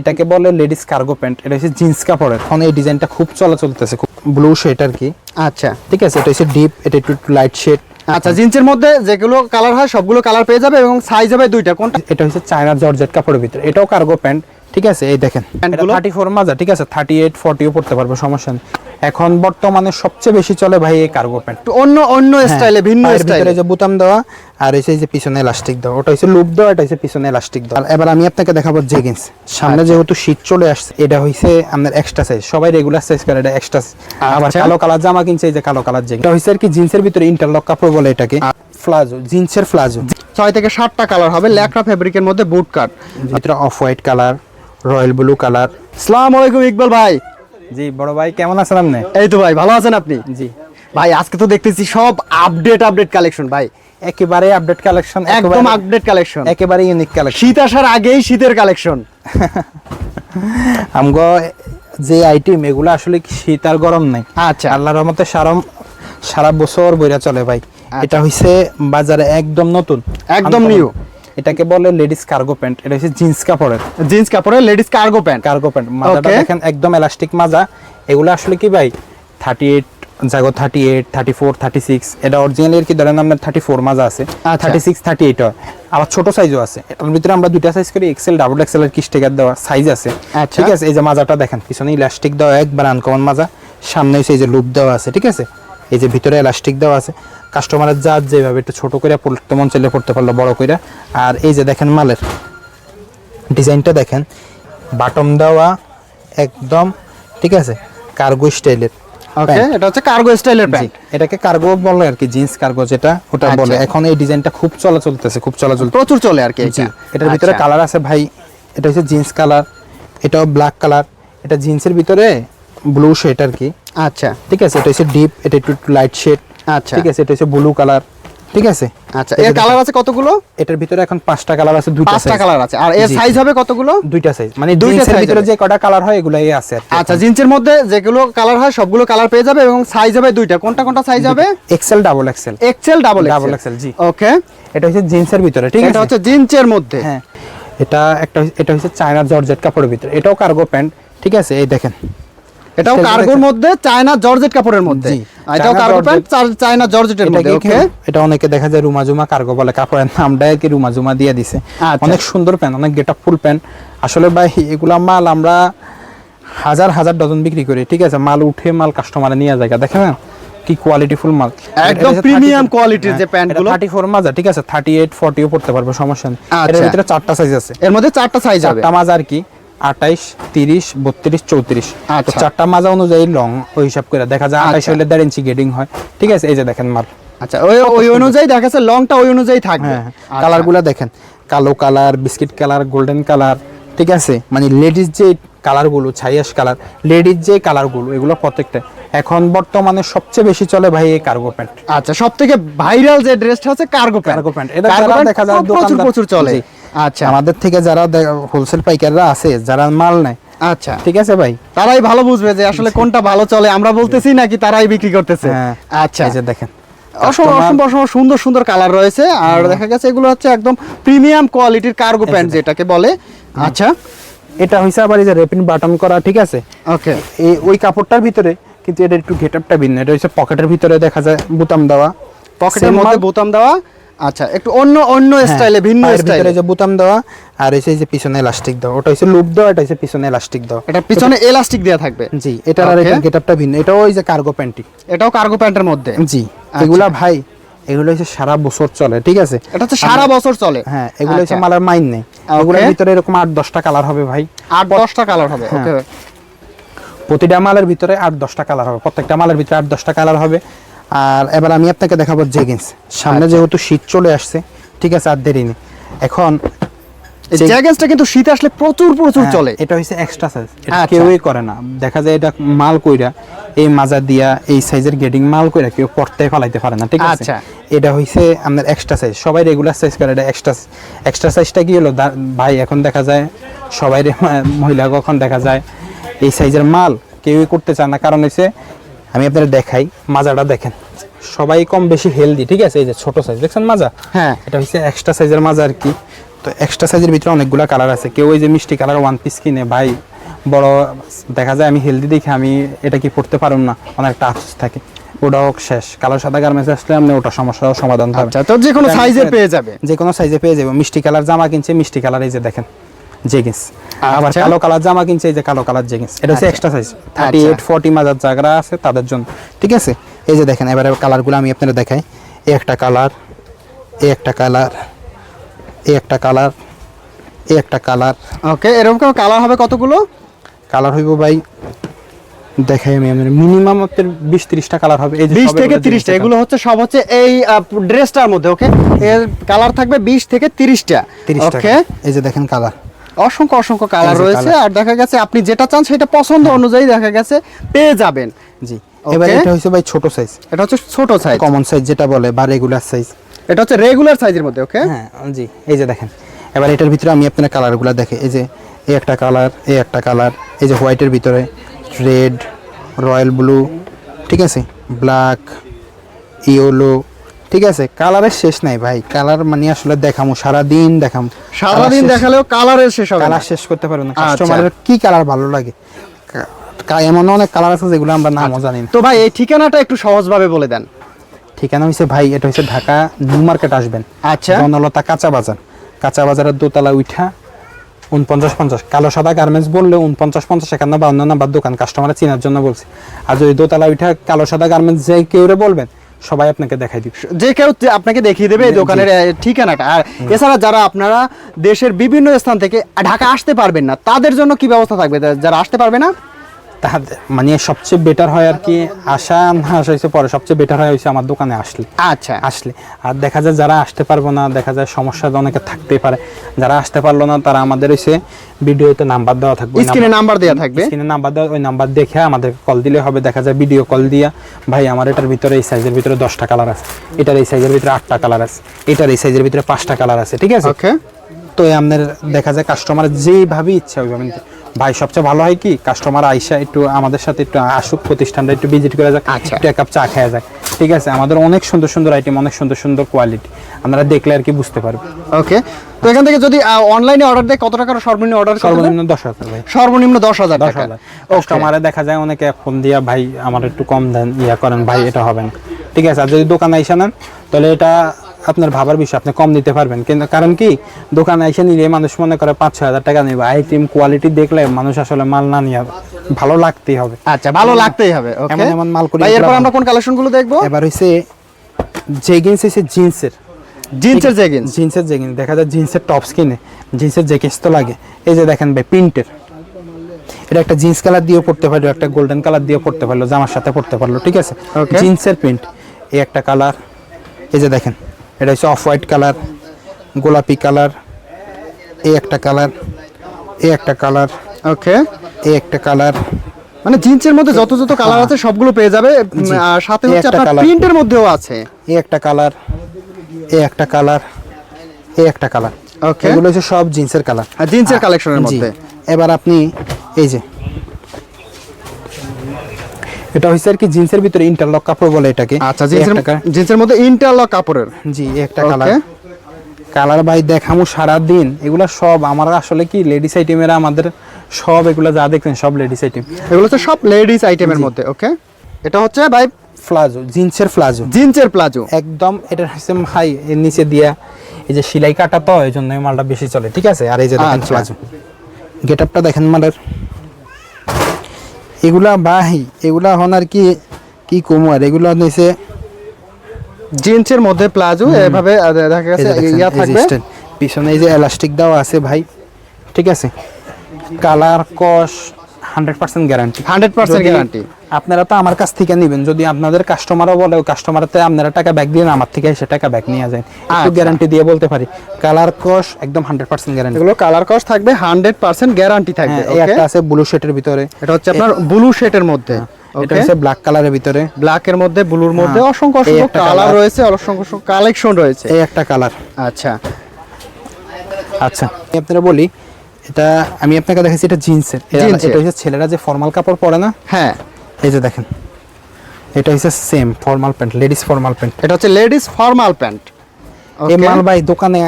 এটাকে বলে ladies cargo pant এটা হচ্ছে জিন্স কাপড়ের। এখন এই ডিজাইনটা খুব চলা চলতেছে খুব ব্লু শেড আর কি। আচ্ছা। ঠিক আছে এটা হচ্ছে ডিপ এটা একটু লাইট শেড আচ্ছা জিন্সের মধ্যে যেগুলো কালার হয় সবগুলো কালার পেয়ে যাবে এবং সাইজ হবে দুইটা। কোনটা? এটা হচ্ছে চায়না জর্জেট কাপড়ের ভিতরে। এটাও কার্গো প্যান্ট ঠিক আছে এই দেখেন? থার্টি ফোর মাজা ঠিক আছে থার্টি এইট ফর্টিও পড়তে পারবে সমস্যা নেই। এখন বর্তমানে সবচেয়ে বেশি চলে ভাই এই কার্গো প্যান্ট অন্য অন্য স্টাইলে ভিন্ন স্টাইলে যে বুতাম দেওয়া আর এসে যে পিছনে এলাস্টিক দেওয়া ওটা হচ্ছে লুপ দেওয়া এটা হচ্ছে পিছনে এলাস্টিক দেওয়া। এবার আমি আপনাকে দেখাবো জেগিন্স সামনে আচ্ছা। যেহেতু শীত চলে আসছে এটা হইছে আপনার এক্সট্রা সাইজ সবাই রেগুলার সাইজ করে এটা এক্সট্রা আবার আচ্ছা। কালো কালার জামা কিনছে এই যে কালো কালার জেগিন এটা হইছে আর কি জিন্সের ভিতরে ইন্টারলক কাপড় বলে এটাকে। ফ্লাজো জিন্সের ফ্লাজো। ছয় থেকে সাতটা কালার হবে ল্যাকড়া ফেব্রিকের মধ্যে বুট কাট ভিতরে off white colour royal blue colour. সালাম আলাইকুম ইকবাল ভাই। জি বড় ভাই কেমন আছেন আপনি? এই তো ভাই ভালো আছেন আপনি? জি। ভাই আজকে তো দেখতেছি সব আপডেট আপডেট কালেকশন ভাই। একেবারে আপডেট কালেকশন একদম আপডেট কালেকশন একেবারে ইউনিক কালেকশন শীত আসার আগেই শীতের কালেকশন আমগো যে আইটেম এগুলো আসলে শীত আর গরম নাই। আচ্ছা। আল্লাহর রহমতে সারা সারা বছর বইরা চলে ভাই। এটা হইছে বাজারে একদম নতুন। একদম Uncommon। এটাকে বলে লেডিস কার্গো প্যান্ট এটা হচ্ছে জিন্স কাপড়ের। জিন্স কাপড়ের ladies cargo pant cargo pant মাজাটা দেখেন একদম এলাস্টিক মাজা। এগুলো আসলে কি ভাই? থার্টি এইট জাগো thirty eight thirty four thirty six এটা অরিজিনালি কি ধরেন আপনার থার্টি ফোর মাজা আছে। থার্টি সিক্স থার্টি এইট হয়। আবার ছোট সাইজও আছে। এটার ভিতরে আমরা দুইটা সাইজ করি এক্সেল ডাবল এক্সেল এর কি স্টিকার দেওয়া সাইজ আছে। আচ্ছা। ঠিক আছে এই যে মাজাটা দেখেন পিছনে ইলাস্টিক দেওয়া একবার আনকমন মাজা। সামনে হচ্ছে এই যে লুপ দেওয়া আছে ঠিক আছে? এই যে ভিতরে ইলাস্টিক দেওয়া আছে। কাস্টমারের যা যেভাবে একটু ছোট করে পড়তে মন চাইলে পড়তে পারল বড় করে আর এই যে দেখেন মালের ডিজাইনটা দেখেন বাটম দেওয়া একদম ঠিক আছে? কার্গো স্টাইলের ওকে এটা হচ্ছে কার্গো স্টাইলের প্যান্ট এটাকে কার্গো বলে আর কি জিন্স কার্গো যেটা ওটা আচ্ছা। বলে। এখন এই ডিজাইনটা খুব চলা চলতেছে খুব চলা চলতেছে প্রচুর চলে আর কি এটার ভিতরে আচ্ছা। কালার আছে ভাই এটা হচ্ছে জিন্স কালার এটাও ব্ল্যাক কালার এটা জিন্সের ভিতরে ব্লু শেড আর কি। আচ্ছা। ঠিক আছে? এটা হচ্ছে ডিপ এটা একটু লাইট শেড আচ্ছা। ঠিক আছে এটা হচ্ছে ব্লু কালার ঠিক আছে? আচ্ছা এর কালার আছে কতগুলো? এটার ভিতরে এখন পাঁচটা কালার আছে দুইটা পাঁচটা কালার আছে। আর এর সাইজ হবে কতগুলো? দুইটা সাইজ মানে দুইটা size ভিতরে যে কটা কালার হয় এগুলাই আছে আচ্ছা জিন্সের মধ্যে যেগুলো কালার হয় সবগুলো কালার পেয়ে যাবে এবং সাইজ হবে দুইটা। কোনটা কোনটা সাইজ হবে? XL double XL XL double double XL জি। ওকে এটা হচ্ছে জিন্সের ভিতরে ঠিক এটা আছে? হচ্ছে জিন্সের মধ্যে। হ্যাঁ। এটা একটা এটা হচ্ছে চায়না জর্জেট কাপড়ের ভিতরে। এটাও কার্গো প্যান্ট ঠিক আছে? এই দেখেন। এটাও কার্গোর মধ্যে চায়না জর্জেট কাপড়ের মধ্যে। এটাও কার্গো প্যান্ট চায়না জর্জেটের মধ্যে ওকে এটা অনেকে দেখা যায় রুমাজুমা কার্গো বলে কাপড়ের নামটা কি রুমাজুমা দিয়ে দিছে। আচ্ছা। অনেক সুন্দর প্যান্ট অনেক গেট আপ ফুল প্যান্ট আসলে ভাই এগুলা মাল আমরা হাজার হাজার ডজন বিক্রি করি ঠিক আছে? মাল উঠে মাল কাস্টমারে নিয়ে যায় দেখেন না? কি কোয়ালিটি ফুল মাল। একদম প্রিমিয়াম quality-র যে প্যান্টগুলো। থার্টি ফোর মাজা ঠিক আছে? থার্টি এইট ও পড়তে পারবে সমস্যা নেই। এর আচ্ছা। ভিতরে চারটা সাইজ আছে। এর মধ্যে চারটা সাইজ হবে চারটা মাজা আর কি? আঠাইশ তিরিশ বত্রিশ চৌত্রিশ। আচ্ছা। চারটা মাজা অনুযায়ী লং ওই হিসাব করে দেখা যায় আঠাইশ আচ্ছা। হলে দেড় ইঞ্চি গেডিং হয়। ঠিক আছে এই যে দেখেন মাল। আচ্ছা ওই ওই অনুযায়ী দেখা যাচ্ছে লংটা ওই অনুযায়ী থাকবে। হ্যাঁ আচ্ছা। কালারগুলা দেখেন। কালো colour biscuit colour golden colour ঠিক আছে? মানে লেডিস যে কালারগুলো ছাইয়াস কালার লেডিস যে কালারগুলো এগুলো প্রত্যেকটা। এখন বর্তমানে সবচেয়ে বেশি চলে ভাই এই কার্গো প্যান্ট আচ্ছা সব থেকে ভাইরাল যে ড্রেসটা হচ্ছে কার্গো প্যান্ট কার্গো প্যান্ট এটা দেখা যায় প্রচুর প্রচুর চলে। আচ্ছা। আমাদের থেকে যারা হোলসেল পাইকাররা আছে যারা মাল নেয় আচ্ছা। ঠিক আছে ভাই? তারাই ভালো বুঝবে যে আসলে কোনটা ভালো চলে। আমরা বলতেছি নাকি তারাই বিক্রি করতেছে। হ্যাঁ আচ্ছা। এই যে দেখেন। সুন্দর সুন্দর কালার রয়েছে। আর দেখা গেছে এগুলো হচ্ছে একদম প্রিমিয়াম কোয়ালিটির কার্গো প্যান্ট যেটাকে বলে। আচ্ছা। এটা হইছে আবার এই যে রেপিন বাটন করা ঠিক আছে? ওকে। এই ওই কাপড়টার ভিতরে কিন্তু এটা একটু গেটআপটা ভিন্ন। এটা হচ্ছে পকেটের ভিতরে দেখা যায় বুতাম দেওয়া। পকেটের মধ্যে বোতাম দেওয়া। আচ্ছা একটু অন্য অন্য হ্যাঁ, স্টাইলে ভিন্ন স্টাইলে যে বুতাম দেওয়া আর এসে যে পিছনে এলাস্টিক দেওয়া ওটা লুপ দেওয়া এটা পিছনে এলাস্টিক দেওয়া। এটা পিছনে এলাস্টিক দেওয়া থাকবে। জি এটার আর এটা গেটআপটা ভিন্ন। এটাও ওই যে কার্গো প্যান্টি এটাও কার্গো প্যান্টের মধ্যে। জি আচ্ছা। এগুলা ভাই এগুলো হচ্ছে সারা বছর চলে ঠিক আছে? এটা সারা বছর চলে। হ্যাঁ এগুলো হচ্ছে আচ্ছা। মালার মাইন নেই. এগুলোর ভিতরে এরকম আট দশটা কালার হবে ভাই। আট দশটা কালার হবে। হ্যাঁ। ওকে প্রতিটা মালের ভিতরে আট দশটা কালার হবে। প্রত্যেকটা মালের ভিতরে আট দশটা কালার হবে। আর এবার আমি আপনাকে দেখাবো জেগিন্স সামনে আচ্ছা। যেহেতু শীত চলে আসছে ঠিক আছে আর দেরি নেই। এখন জ্যাগেন্সটা কিন্তু শীত আসলে প্রচুর প্রচুর হ্যাঁ, চলে। এটা হচ্ছে এক্সট্রা সাইজ এটা আচ্ছা। কেউই করে না। দেখা যায় এটা মাল কইরা এই মাজা দিয়া এই সাইজের গেটিং মাল কইরা কেউ পড়তে ফলাইতে পারে না ঠিক আছে? আচ্ছা। এটা হইছে আপনার এক্সট্রা সাইজ সবাই রেগুলার সাইজ করে এটা এক্সট্রা এক্সট্রা সাইজটা কি হলো? ভাই এখন দেখা যায় সবাই মহিলা কখন দেখা যায় এই সাইজের মাল কেউই করতে চায় না। কারণ হইছে আমি আপনাদের দেখাই মাজাটা দেখেন। সবাই কম বেশি হেলদি ঠিক আছে? এই যে ছোট সাইজ দেখছেন মাজা? হ্যাঁ। এটা হচ্ছে এক্সট্রা সাইজের মাজা আর কি। তো এক্সট্রা সাইজের ভিতরে অনেকগুলো কালার আছে। কেউ ওই যে মিষ্টি কালার ওয়ান পিস কিনে ভাই বড় দেখা যায় আমি হেলদি দেখে আমি এটা কি পড়তে পারুম না? অনেকটা আফসোস থাকে। ওটাও শেষ। কালো সাদা গার্মেন্টস আসলে আপনি ওটা সমস্যার সমাধান হবে আচ্ছা তো যে কোনো সাইজে পেয়ে যাবে। যে কোনো সাইজে পেয়ে যাবে। মিষ্টি কালার জামা কিনছে মিষ্টি কালার এই যে দেখেন। জেগিন্স আবার আচ্ছা। কালো কালার জামা কিনছে এই যে কালো কালার জেগিন্স এটা হচ্ছে। Extra size thirty eight forty মাজার জায়গা আছে তাদের জন্য। ঠিক আছে? এই যে দেখেন এবারে কালারগুলো আমি আপনাদের দেখাই। এই একটা কালার এই একটা কালার এই একটা কালার এই একটা কালার। ওকে এরকম কালার হবে কতগুলো? কালার হইব ভাই দেখাই আমি আমার মিনিমাম আপনার বিশ ত্রিশটা কালার হবে। এই বিশ থেকে তিরিশটা এগুলো হচ্ছে সব হচ্ছে এই ড্রেসটার মধ্যে ওকে এর কালার থাকবে বিশ থেকে তিরিশটা। 30 ওকে এই যে দেখেন কালার অসংখ্য অসংখ্য কালার রয়েছে। আর দেখা গেছে আপনি যেটা চান সেটা পছন্দ অনুযায়ী দেখা গেছে পেয়ে যাবেন। জি এবার এটা হচ্ছে ভাই ছোট সাইজ এটা হচ্ছে ছোট সাইজ কমন সাইজ যেটা বলে বা রেগুলার সাইজ এটা হচ্ছে রেগুলার সাইজের মধ্যে ওকে হ্যাঁ জি এই যে দেখেন। এবার এটার ভিতরে আমি আপনার কালারগুলো দেখে এই যে এই একটা কালার এই একটা কালার এই যে হোয়াইটের ভিতরে রেড রয়্যাল ব্লু ঠিক আছে? ব্ল্যাক ইয়েলো ঠিক আছে কালারের শেষ নাই ভাই। কালার মানে আসলে দেখামো সারাদিন দেখামো। সারাদিন দেখালেও কালারের শেষ হবে। কালার শেষ করতে পারব না। আচ্ছা। কাস্টমারের কি কালার ভালো লাগে? এমন অনেক কালার আছে যেগুলো আমরা নামও জানি না। তো ভাই এই ঠিকানাটা একটু সহজভাবে বলে দেন। ঠিকানা হয়েছে ভাই এটা হচ্ছে ঢাকা নিউ মার্কেট আসবেন। আচ্ছা। বনলতা কাঁচা বাজার। কাঁচা বাজারের দোতলা উঠা উনপঞ্চাশ পঞ্চাশ। কালো সাদা গার্মেন্টস বললে উনপঞ্চাশ পঞ্চাশ একান্ন বাউন্ন নাম্বার দোকান। কাস্টমার চেনার জন্য বলছি। আর যদি দোতলা উঠা কালো সাদা গার্মেন্টস যে কেউ বলবেন সবাই আপনাকে দেখাই দিবে। যে কেউ আপনাকে দেখিয়ে দেবে এই দোকানের ঠিকানাটা। আর এছাড়া যারা আপনারা দেশের বিভিন্ন স্থান থেকে ঢাকা আসতে পারবেন না তাদের জন্য কি ব্যবস্থা থাকবে? যারা আসতে পারবে না তাহাদের মানে সবচেয়ে বেটার হয় আর কি আশা না আসা হয়েছে পরে সবচেয়ে বেটার হয় হয়েছে আমার দোকানে আসলে। আচ্ছা। আসলে। আর দেখা যায় যারা আসতে পারব না দেখা যায় সমস্যা অনেকে থাকতেই পারে। যারা আসতে পারল না তারা আমাদের হচ্ছে ভিডিওতে নাম্বার দেওয়া থাকবে। স্ক্রিনে নাম্বার দেওয়া থাকবে? স্ক্রিনে নাম্বার দেওয়া ওই নাম্বার দেখে আমাদের কল দিলে হবে। দেখা যায় ভিডিও কল দিয়া ভাই আমার এটার ভিতরে এই সাইজের ভিতরে দশটা কালার আছে। এটার এই সাইজের ভিতরে আটটা কালার আছে। এটার এই সাইজের ভিতরে পাঁচটা কালার আছে। ঠিক আছে? ওকে তো আপনার দেখা যায় কাস্টমার যেইভাবে ইচ্ছা ওইভাবে। ভাই সবচেয়ে ভালো হয় কি কাস্টমার আইসা একটু আমাদের সাথে একটু আসুক প্রতিষ্ঠানটা একটু ভিজিট করে যাক আচ্ছা। একটু এক কাপ চা খাওয়া যাক। ঠিক আছে আমাদের অনেক সুন্দর সুন্দর আইটেম অনেক সুন্দর সুন্দর কোয়ালিটি আপনারা দেখলে আর কি বুঝতে পারবেন। ওকে তো এখান থেকে যদি অনলাইনে অর্ডার দেয় কত টাকার সর্বনিম্ন অর্ডার সর্বনিম্ন দশ হাজার ভাই। সর্বনিম্ন দশ হাজার দশ টাকা। হাজার। কাস্টমারে দেখা যায় অনেকে ফোন দিয়া ভাই আমার একটু কম দেন ইয়া করেন ভাই এটা হবে না। ঠিক আছে আর যদি দোকানে আইসা নেন তাহলে এটা আপনার ভাবার বিষয় আপনি কম দিতে পারবেন। কিন্তু কারণ কি দোকানে এসে নিলে মানুষ মনে করে পাঁচ ছয় হাজার টাকা নেবে। আইটেম কোয়ালিটি দেখলে মানুষ আসলে মাল না নিয়ে ভালো লাগতেই হবে। আচ্ছা ভালো লাগতেই হবে ওকে এমন এমন মাল করি এরপর আমরা কোন কালেকশনগুলো দেখব? এবার হইছে জেগিন্স হইছে জিন্সের জিন্সের জেগিন্স জিন্সের জেগিন্স দেখা যায় জিন্সের টপস কিনে জিন্সের জ্যাকেটস তো লাগে। এই যে দেখেন ভাই প্রিন্টের। এটা একটা জিন্স কালার দিয়েও পড়তে পারল একটা গোল্ডেন কালার দিয়েও পড়তে পারল জামার সাথে পড়তে পারল ঠিক আছে. জিন্সের প্রিন্ট এই একটা কালার এই যে দেখেন এটা হচ্ছে অফ হোয়াইট কালার গোলাপি কালার এই একটা কালার এই একটা কালার ওকে। এই একটা কালার। মানে জিন্সের মধ্যে যত যত কালার আছে সবগুলো পেয়ে যাবে আর সাথে হচ্ছে একটা আপনার। প্রিন্টের মধ্যেও আছে। এই একটা কালার এই একটা কালার এই একটা কালার। ওকে। এগুলো হচ্ছে সব জিন্সের কালার। আর জিন্সের কালেকশনের মধ্যে। এবার আপনি এই যে এটা হচ্ছে আর কি জিন্সের ভিতরে ইন্টারলক কাপড় বলে এটাকে। আচ্ছা জিন্সের জিন্সের মধ্যে ইন্টারলক কাপড়ের। জি একটা কালার কালার ভাই দেখামু সারা দিন এগুলা সব আমার আসলে কি লেডিস আইটেমের আমাদের সব এগুলা যা দেখছেন সব লেডিস আইটেম এগুলো হচ্ছে সব লেডিস আইটেমের মধ্যে ওকে এটা হচ্ছে ভাই প্লাজো জিন্সের প্লাজো। জিন্সের প্লাজো। একদম এটা হচ্ছে হাই এর নিচে দিয়া এই যে সেলাই কাটা তো এই জন্য মালটা বেশি চলে ঠিক আছে? আর এই যে দেখেন আচ্ছা। প্লাজো। গেট আপটা দেখেন মালের। এগুলা ভাই এগুলা হন আর কি কি কমু আর এগুলা নিছে জিন্সের মধ্যে প্লাজো এভাবে দেখা গেছে ইয়া থাকবে। পিছনে এই যে এলাস্টিক দাও আছে ভাই ঠিক আছে? Colour cost hundred percent guarantee. Hundred percent guarantee. আপনারা তো আমার কাছ থেকে নেবেন যদি আপনাদের কাস্টমারও বলে কাস্টমারতে আপনারা টাকা ব্যাক দিন আমার থেকে এসে টাকা ব্যাক নিয়ে যায় একটু আচ্ছা। গ্যারান্টি দিয়ে বলতে পারি কালার কস একদম হান্ড্রেড পার্সেন্ট গ্যারান্টি এগুলো কালার কস্ট থাকবে হান্ড্রেড পার্সেন্ট গ্যারান্টি থাকবে হ্যাঁ, এই একটা আছে ব্লু শেটের ভিতরে। এটা হচ্ছে আপনার ব্লু শেডের মধ্যে এটা হচ্ছে ব্ল্যাক কালারের ভিতরে। ব্ল্যাকের মধ্যে ব্লুর মধ্যে হ্যাঁ, অসংখ্য অসংখ্য কালার রয়েছে অসংখ্য কালেকশন রয়েছে। এই একটা কালার আচ্ছা। আচ্ছা আপনারা বলি এটা আমি আপনাকে দেখাচ্ছি এটা জিন্সের। এটা হচ্ছে ছেলেরা যে ফর্মাল কাপড় পরে না? হ্যাঁ। এই যে দেখেন এটা হচ্ছে same formal pant ladies formal pant এটা হচ্ছে লেডিস ফর্মাল প্যান্ট এই মাল ভাই দোকানে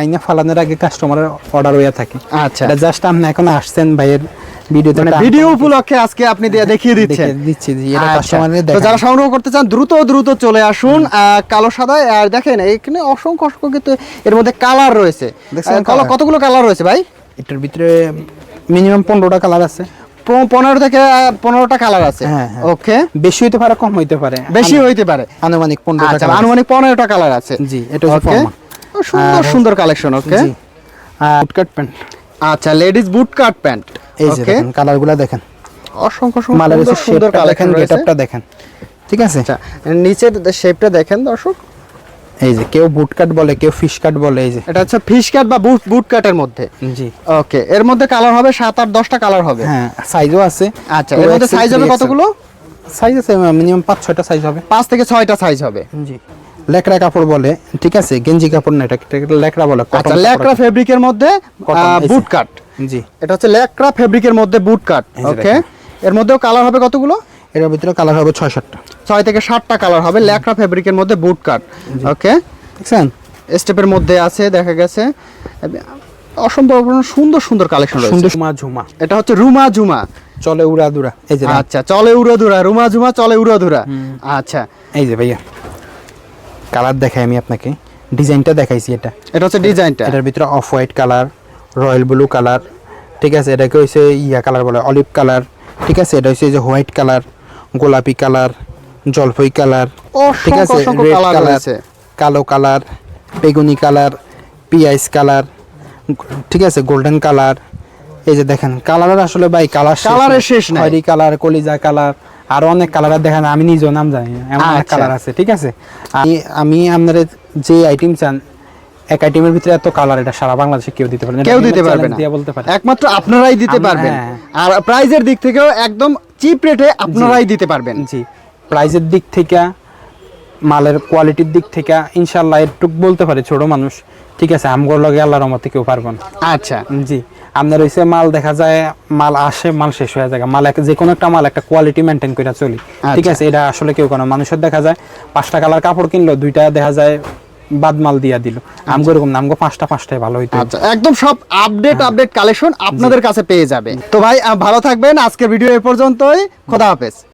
আইনা ফালানোর আগে কাস্টমারের অর্ডার হইয়া থাকে। আচ্ছা। এটা জাস্ট আপনি এখন আসছেন ভাইয়ের ভিডিওতে মানে ভিডিও উপলক্ষে আজকে আপনি দিয়ে দেখিয়ে দিচ্ছেন। দিচ্ছি এটা আচ্ছা। কাস্টমারের তো যারা সংগ্রহ করতে চান দ্রুত দ্রুত চলে আসুন। কালো সাদায় আর দেখেন এখানে অসংখ্য অসংখ্য কিন্তু এর মধ্যে কালার রয়েছে। কতগুলো কালার রয়েছে ভাই? এটার ভিতরে মিনিমাম পনেরোটা কালার আছে। পনেরো থেকে পনেরোটা কালার আছে। হ্যাঁ, হ্যাঁ। ওকে? বেশি হইতে পারে কম হইতে পারে। বেশি হইতে পারে। আনুমানিক পনেরোটা আচ্ছা আনুমানিক পনেরোটা কালার আছে। জি, এটা হচ্ছে সুন্দর সুন্দর কালেকশন ওকে? বুটকাট প্যান্ট আচ্ছা লেডিস বুট কাট প্যান্ট এই যে দেখেন কালারগুলো দেখেন। অসংখ্য সুন্দর সুন্দর কালেকশন দেখেন গেটআপটা দেখেন। ঠিক আছে? আচ্ছা নিচের শেপটা দেখেন দর্শক। এই যে কেউ বুট কাট বলে কেউ ফিশ কাট বলে এই যে। এটা হচ্ছে ফিশ কাট বা বুট বুট কাটের মধ্যে। জি। ওকে এর মধ্যে কালার হবে সাত আট দশটা কালার হবে। হ্যাঁ সাইজও আছে। আচ্ছা এর মধ্যে সাইজ হবে কতগুলো? সাইজ আছে মিনিমাম পাঁচ ছয়টা সাইজ হবে। পাঁচ থেকে ছয়টা সাইজ হবে। জি। লেকড়া কাপড় বলে ঠিক আছে? গেঞ্জি কাপড় না এটা লেকড়া বলে আচ্ছা। ল্যাকড়া ফেব্রিকের মধ্যে বুট কাট জি। এটা হচ্ছে ল্যাকড়া ফেব্রিকের মধ্যে বুট কাট ওকে এর মধ্যেও কালার হবে কতগুলো? এটার ভিতরে কালার হবে ছয় সাতটা ছয় থেকে সাতটা কালার হবে ল্যাকড়া ফেব্রিকের মধ্যে বুট কাট ওকে দেখছেন? স্টেপের মধ্যে আছে দেখা গেছে। অসম্ভব সুন্দর সুন্দর কালেকশন রয়েছে। সুন্দর ঝুমা এটা হচ্ছে রুমা ঝুমা। চলে উড়া দুরা এই যে আচ্ছা চলে উড়োধুরা রুমা ঝুমা চলে উড়োধুরা আচ্ছা। এই যে ভাইয়া কালার দেখাই আমি আপনাকে। ডিজাইনটা দেখাইছি এটা। এটা হচ্ছে ডিজাইনটা। এটার ভিতরে off white colour royal blue colour ঠিক আছে? এটাকে হচ্ছে ইয়া কালার বলে অলিভ কালার ঠিক আছে? এটা হচ্ছে যে হোয়াইট কালার গোলাপি কালার জলপাই কালার ঠিক আছে রেড কালার কালো কালার বেগুনি কালার পিয়াইজ কালার ঠিক আছে গোল্ডেন কালার এই যে দেখেন কালারের আসলে ভাই কালার কালারের শেষ নাই। খয়েরি কালার কলিজা কালার আরও অনেক কালার দেখেন আমি নিজেও নাম জানি না। এমন অনেক আচ্ছা। কালার আছে ঠিক আছে আমি আমি আপনার যে আইটেম চান এক আইটেমের ভিতরে এত কালার এটা সারা বাংলাদেশে কেউ দিতে পারে না। কেউ দিতে পারবে না বলতে পারি একমাত্র আপনারাই দিতে পারবেন হ্যাঁ। আর প্রাইজের দিক থেকেও একদম চিপ রেটে আপনারাই দিতে পারবেন। জি। প্রাইজের দিক থেকে মালের কোয়ালিটির দিক থেকে ইনশাল্লাহ একটুক বলতে পারে ছোট মানুষ। ঠিক আছে আমগর লগে আল্লাহর রহমতে কেউ পারবেন আচ্ছা। জি। আপনার হইছে মাল দেখা যায় মাল আসে মাল শেষ হয়ে যায়। মাল যে কোনো একটা মাল একটা কোয়ালিটি মেনটেন করে চলি। ঠিক আচ্ছা। আছে এটা আসলে কেউ কোনো মানুষের দেখা যায়। পাঁচটা কালার কাপড় কিনলো দুইটা দেখা যায় বাদ মাল দিয়া দিল। আমগো এরকম নামগো পাঁচটা পাঁচটাই ভালো হইতো। আচ্ছা একদম সব আপডেট আপডেট কালেকশন আপনাদের কাছে পেয়ে যাবে। তো ভাই ভালো থাকবেন। আজকের ভিডিও এ পর্যন্তই। খোদা হাফেজ।